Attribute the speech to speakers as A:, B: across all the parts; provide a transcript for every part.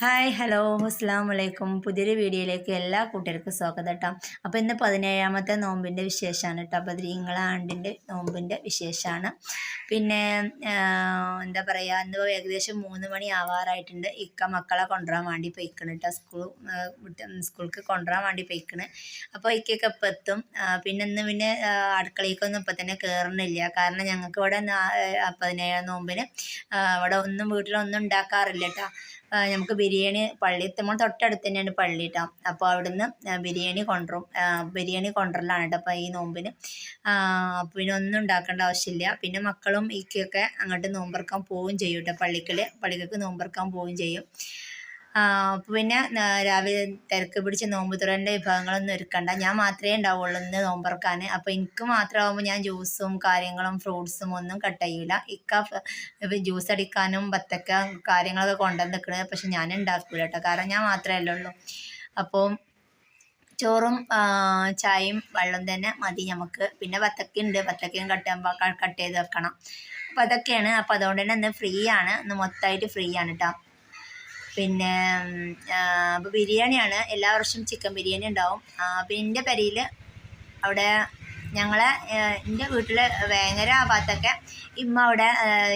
A: Hi hello അസ്സാം വലൈക്കും പുതിയൊരു വീഡിയോയിലേക്ക് എല്ലാ കൂട്ടുകാർക്കും സ്വാഗതം കേട്ടോ. അപ്പോൾ ഇന്ന് പതിനേഴാമത്തെ നോമ്പിന്റെ വിശേഷമാണ് കേട്ടോ. തിരിങ്ങള ആണ്ടിന്റെ നോമ്പിന്റെ വിശേഷമാണ്. പിന്നെ എന്താ പറയുക ഇന്ന് ഏകദേശം മൂന്ന് മണി ആവാറായിട്ടുണ്ട്. ഇക്ക മക്കളെ കൊണ്ടുവരാൻ വേണ്ടി പൊയ്ക്കണ് കേട്ടോ. സ്കൂൾ സ്കൂൾക്ക് കൊണ്ടുവരാൻ വേണ്ടി പൊയ്ക്കണ്. അപ്പോൾ ഇക്കൊക്കെ ഇപ്പം എത്തും. പിന്നെ ഇന്ന് പിന്നെ അടുക്കളയ്ക്കൊന്നും ഇപ്പം തന്നെ കയറണില്ല കാരണം ഞങ്ങൾക്ക് ഇവിടെ പതിനേഴാം നോമ്പിന് ഇവിടെ ഒന്നും വീട്ടിലൊന്നും ഉണ്ടാക്കാറില്ല കേട്ടോ. നമുക്ക് ബിരിയാണി പള്ളി നമ്മൾ തൊട്ടടുത്ത് തന്നെയാണ് പള്ളി കേട്ടോ അപ്പോൾ അവിടുന്ന് ബിരിയാണി കൊണ്ടുവരും. ബിരിയാണി കൊണ്ടുവരലാണ് കേട്ടോ അപ്പോൾ ഈ നോമ്പിന്. പിന്നെ ഒന്നും ഉണ്ടാക്കേണ്ട ആവശ്യമില്ല. പിന്നെ മക്കളും ഇക്കൊക്കെ അങ്ങോട്ട് നോമ്പറക്കാൻ പോവുകയും ചെയ്യും കേട്ടോ പള്ളിക്കൽ പള്ളിക്കൊക്കെ നോമ്പറക്കാൻ പോവുകയും ചെയ്യും. പിന്നെ രാവിലെ തിരക്ക് പിടിച്ച നോമ്പ് തുറന്റെ വിഭവങ്ങളൊന്നും ഒരുക്കണ്ട. ഞാൻ മാത്രമേ ഉണ്ടാവുള്ളൂ ഇന്ന് നോമ്പറക്കാൻ അപ്പോൾ എനിക്ക് മാത്രമാകുമ്പോൾ ഞാൻ ജ്യൂസും കാര്യങ്ങളും ഫ്രൂട്ട്സും ഒന്നും കട്ട് ചെയ്യില്ല ഇക്ക ജ്യൂസ് അടിക്കാനും ബത്തക്ക കാര്യങ്ങളൊക്കെ കൊണ്ടുവന്ന് നിൽക്കണത് പക്ഷെ ഞാൻ ഉണ്ടാക്കില്ല കേട്ടോ. കാരണം ഞാൻ മാത്രമേ ഉള്ളൂ. അപ്പോൾ ചോറും ചായയും വെള്ളം തന്നെ മതി നമുക്ക് പിന്നെ ബത്തക്കയുണ്ട് ബത്തക്കയും കട്ട് കട്ട് ചെയ്ത് വെക്കണം. അപ്പോൾ അതൊക്കെയാണ്. അപ്പോൾ അതുകൊണ്ട് തന്നെ ഇന്ന് ഫ്രീ ആണ്. ഇന്ന് മൊത്തമായിട്ട് ഫ്രീ ആണ് കേട്ടോ പിന്നെ അപ്പോൾ ബിരിയാണിയാണ്. എല്ലാ വർഷവും ചിക്കൻ ബിരിയാണി ഉണ്ടാവും. പിന്നെ എന്റെ പെരയിൽ അവിടെ ഞങ്ങളെ എന്റെ വീട്ടിൽ വേങ്ങര ആ ഭാഗത്തൊക്കെ ഇമ്മ അവിടെ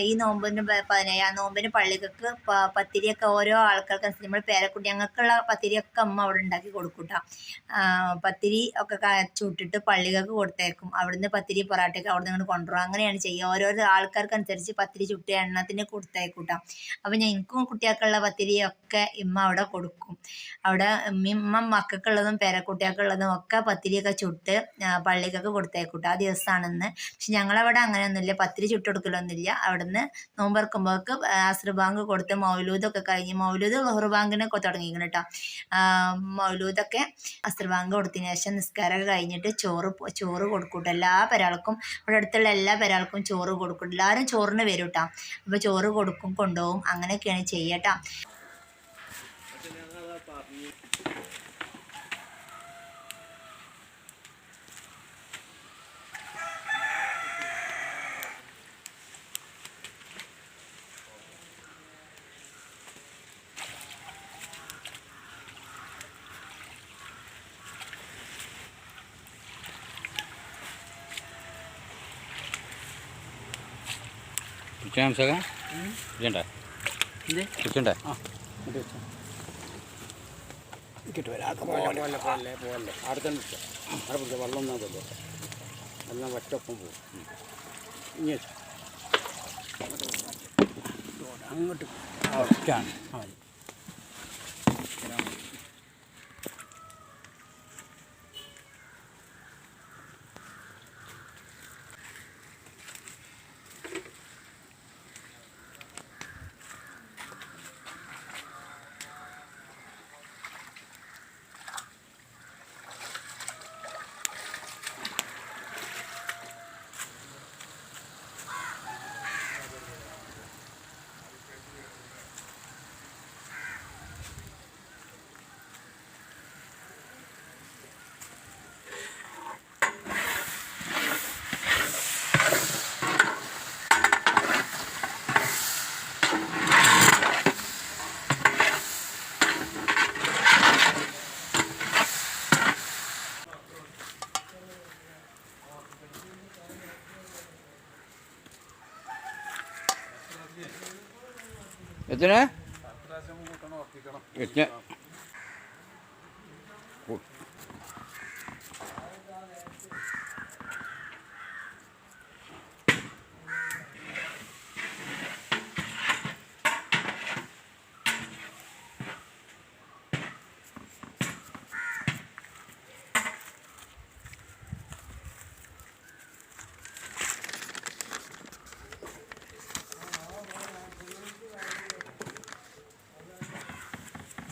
A: ഈ നോമ്പിന് പതിനേഴാം നോമ്പിന് പള്ളികൾക്ക് പത്തിരിയൊക്കെ ഓരോ ആൾക്കാർക്ക് നമ്മൾ പേരക്കുട്ടി ഞങ്ങൾക്കുള്ള പത്തിരിയൊക്കെ അമ്മ അവിടെ ഉണ്ടാക്കി കൊടുക്കും കേട്ടോ പത്തിരി ഒക്കെ ചുട്ടിട്ട് പള്ളികൾക്ക് കൊടുത്തേക്കും. അവിടുന്ന് പത്തിരി പൊറാട്ടയൊക്കെ അവിടെ നിന്ന് കൊണ്ടുവരും. അങ്ങനെയാണ് ചെയ്യുക. ഓരോരോ ആൾക്കാർക്ക് അനുസരിച്ച് പത്തിരി ചുട്ടി എണ്ണത്തിന് കൊടുത്തേക്കും കേട്ടോ അപ്പോൾ എനിക്കും കുട്ടികൾക്കുള്ള പത്തിരിയൊക്കെ ഇമ്മ അവിടെ കൊടുക്കും. അവിടെ ഇമ്മ മക്കൾക്കുള്ളതും പേരക്കുട്ടികൾക്കുള്ളതും ഒക്കെ പത്തിരിയൊക്കെ ചുട്ട് പള്ളിക്കൊക്കെ കൊടുത്തേക്കൂട്ടോ. ആ ദിവസമാണെന്ന് പക്ഷെ ഞങ്ങളവിടെ അങ്ങനെയൊന്നുമില്ല. പത്തിരി ചുട്ടെടുക്കലൊന്നുമില്ല. അവിടുന്ന് നോമ്പറക്കുമ്പോൾക്ക് അസ്രബാങ്ക് കൊടുത്ത് മൗലൂദൊക്കെ കഴിഞ്ഞ് മൗലൂദ് ലഹുർബാങ്കിനെ തുടങ്ങിയിരിക്കണം കേട്ടോ. മൗലൂദൊക്കെ അസ്രബാങ്ക് കൊടുത്തതിന് ശേഷം നിസ്കാരമൊക്കെ കഴിഞ്ഞിട്ട് ചോറ് ചോറ് കൊടുക്കൂട്ടോ. എല്ലാ പെരാൾക്കും ഇവിടെ അടുത്തുള്ള എല്ലാ പെരാൾക്കും ചോറ് കൊടുക്കും. എല്ലാവരും ചോറിന് വരും കേട്ടോ. അപ്പോൾ ചോറ് കൊടുക്കും കൊണ്ടുപോകും. അങ്ങനെയൊക്കെയാണ് ചെയ്യട്ടോ
B: ചിക്കൻ സക ചിക്കന്റെ ചിക്കന്റെ
C: കിട്ടും പോലെ പോലെ പോലെ അവിടെ തന്നെ അവിടെ പിടിച്ച. വെള്ളം ഒന്നും അതല്ലോ എല്ലാം വറ്റൊപ്പം പോകും. ഇനി അങ്ങോട്ട്
B: ചിക്കൻ എത്ര എത്ര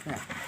B: Yeah.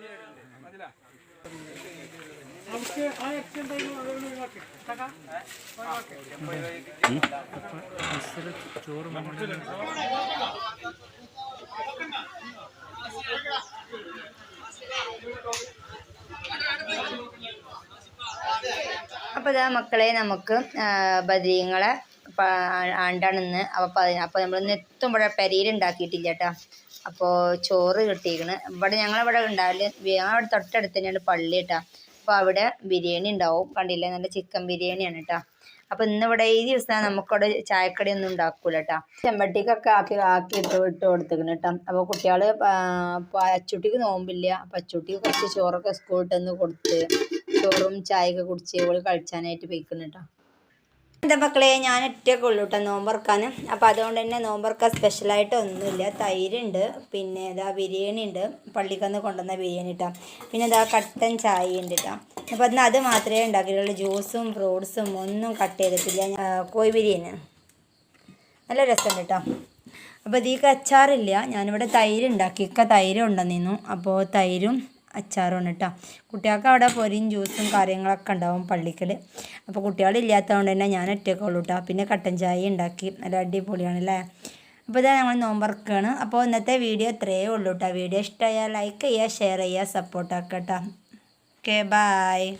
C: അല്പം നേരം വിശ്രമിച്ചോളൂ
A: അപ്പോൾ ഇതാ മക്കളെ നമുക്ക് ബദരീങ്ങളെ ആണ്ടാണെന്ന് അപ്പോൾ അപ്പോൾ നമ്മളിന്ന് എത്തുമ്പോൾ പെരയിൽ ഉണ്ടാക്കിയിട്ടില്ല കേട്ടോ അപ്പോൾ ചോറ് കിട്ടിയിരിക്കണ്. ഇവിടെ ഞങ്ങളിവിടെ ഉണ്ടാവില്ല ഞങ്ങളവിടെ തൊട്ടടുത്ത് തന്നെയാണ് പള്ളി കേട്ടോ അപ്പോൾ അവിടെ ബിരിയാണി ഉണ്ടാവും. കണ്ടില്ലേ? നല്ല ചിക്കൻ ബിരിയാണിയാണ് കേട്ടോ അപ്പോൾ ഇന്നിവിടെ ഈ ദിവസം നമുക്കിവിടെ ചായക്കടിയൊന്നും ഉണ്ടാക്കൂല കേട്ടോ ചെമ്പട്ടിക്കൊക്കെ ആക്കി ആക്കി ഇട്ട് ഇട്ട് കൊടുത്തേക്കണ് കേട്ടോ അപ്പോൾ കുട്ടികൾ അച്ചുട്ടിക്ക് നോമ്പില്ല. അപ്പോൾ അച്ചുട്ടിക്ക് കുറച്ച് ചോറൊക്കെ സ്കൂളിൽ നിന്ന് കൊടുത്ത് ചോറും ചായയൊക്കെ കുടിച്ച് ഇവൾ കളിച്ചാനായിട്ട് പോയിക്കുന്നു കേട്ടോ എന്താ മക്കളെ ഞാൻ ഒറ്റയൊക്കെ ഉള്ളൂ കേട്ടോ നോമ്പറക്കാൻ അപ്പോൾ അതുകൊണ്ട് തന്നെ നോമ്പറക്കാൻ സ്പെഷ്യലായിട്ട് ഒന്നുമില്ല. തൈരുണ്ട് പിന്നെ ഇതാ ബിരിയാണി ഉണ്ട്. പള്ളിക്കന്ന് കൊണ്ടുവന്ന ബിരിയാണി ഇട്ടാം പിന്നെ ഇതാ കട്ടൻ ചായ ഉണ്ട് കേട്ടോ അപ്പോൾ അതിന് അത് മാത്രമേ ഉണ്ടാക്കിയിട്ടുള്ളൂ. ജ്യൂസും ഫ്രൂട്ട്സും ഒന്നും കട്ട് ചെയ്തിട്ടില്ല. കോഴി ബിരിയാണി നല്ല രസമുണ്ട് കേട്ടോ അപ്പോൾ ഇതിക്ക് അച്ചാറില്ല. ഞാനിവിടെ തൈര് ഉണ്ടാക്കി. ഇക്ക തൈര് ഉണ്ടെന്നിരുന്നു അപ്പോൾ തൈരും അച്ചാറുമാണ് കേട്ടോ കുട്ടികൾക്ക് അവിടെ പൊരിയും ജ്യൂസും കാര്യങ്ങളൊക്കെ ഉണ്ടാവും പള്ളിക്കൽ അപ്പോൾ കുട്ടികളില്ലാത്തതുകൊണ്ട് തന്നെ ഞാൻ ഒറ്റക്കുള്ളൂ കേട്ടോ പിന്നെ കട്ടൻ ചായ ഉണ്ടാക്കി. നല്ല അടിപൊളിയാണ് അല്ലേ അപ്പോൾ ഇതാ ഞങ്ങൾ നോമ്പറക്കാണ്. അപ്പോൾ ഇന്നത്തെ വീഡിയോ ഇത്രയേ ഉള്ളൂ കേട്ടോ വീഡിയോ ഇഷ്ടമായാൽ ലൈക്ക് ചെയ്യുക ഷെയർ ചെയ്യുക സപ്പോർട്ടാക്കുക കേട്ടോ ഓക്കെ ബായ്